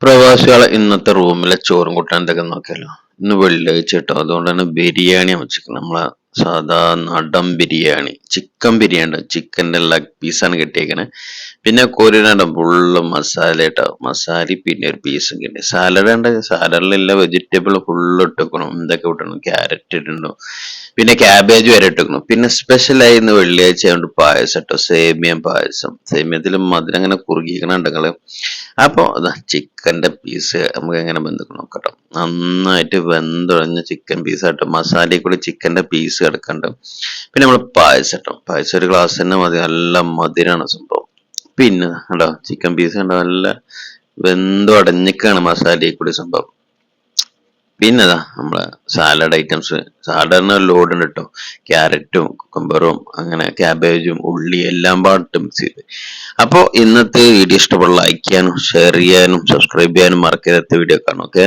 പ്രവാസികളെ ഇന്നത്തെ റൂമിലെ ചോറും കൂട്ടാൻ എന്തൊക്കെ നോക്കിയാലോ? ഇന്ന് വെള്ളിയാഴ്ച കേട്ടോ അതുകൊണ്ടാണ് ബിരിയാണി വെച്ചിരിക്കുന്നത്. നമ്മളെ സാധാ നടൻ ബിരിയാണി. ചിക്കൻ ബിരിയാണി ചിക്കന്റെ ലെഗ് പീസാണ് കിട്ടിയേക്കണേ. പിന്നെ കോരിനാണ്ട ഫുള്ള് മസാല കേട്ടോ മസാല പിന്നെ ഒരു പീസും കിട്ടി. സാലഡ് ഉണ്ട്. സാലഡിലുള്ള വെജിറ്റബിൾ ഫുള്ള് ഇട്ടേക്കണം. എന്തൊക്കെ ഇട്ടണം ക്യാരറ്റ് ഇട്ടുണ്ടോ പിന്നെ ക്യാബേജ് വരെ ഇട്ടേക്കണം. പിന്നെ സ്പെഷ്യലായി ഇന്ന് വെള്ളിയാഴ്ച ആയതുകൊണ്ട് പായസം കേട്ടോ സേമിയം പായസം. സേമിയത്തിൽ മധുരം അങ്ങനെ കുറുകിക്കണുണ്ട് നിങ്ങൾ അപ്പോൾ ചിക്കന്റെ പീസ് നമുക്ക് എങ്ങനെ ബന്ധുക്കൾ നോക്കട്ടോ. നന്നായിട്ട് വെന്തുടഞ്ഞ ചിക്കൻ പീസ് കേട്ടോ മസാലയിൽ കൂടി ചിക്കന്റെ പീസ് കിടക്കണ്ട്. പിന്നെ നമ്മൾ പായസം കേട്ടോ പായസം ഒരു ഗ്ലാസ് തന്നെ മതി. നല്ല മധുരമാണ് സംഭവം. പിന്നെ കേട്ടോ ചിക്കൻ പീസ് കണ്ടോ? നല്ല വെന്തു അടഞ്ഞിക്കാണ് മസാലയിൽ കൂടി സംഭവം. പിന്നെ അതാ നമ്മളെ സാലഡ് ഐറ്റംസ് സാലഡിന് ലോഡ് ഉണ്ട് കേട്ടോ ക്യാരറ്റും കുക്കമ്പറും അങ്ങനെ ക്യാബേജും ഉള്ളി എല്ലാം പാട്ട് മിക്സ് ചെയ്ത്. അപ്പോൾ ഇന്നത്തെ വീഡിയോ ഇഷ്ടപ്പെട്ട ലൈക്ക് ചെയ്യാനും ഷെയർ ചെയ്യാനും സബ്സ്ക്രൈബ് ചെയ്യാനും മറക്കരുത്. വീഡിയോ കാണും. ഓക്കെ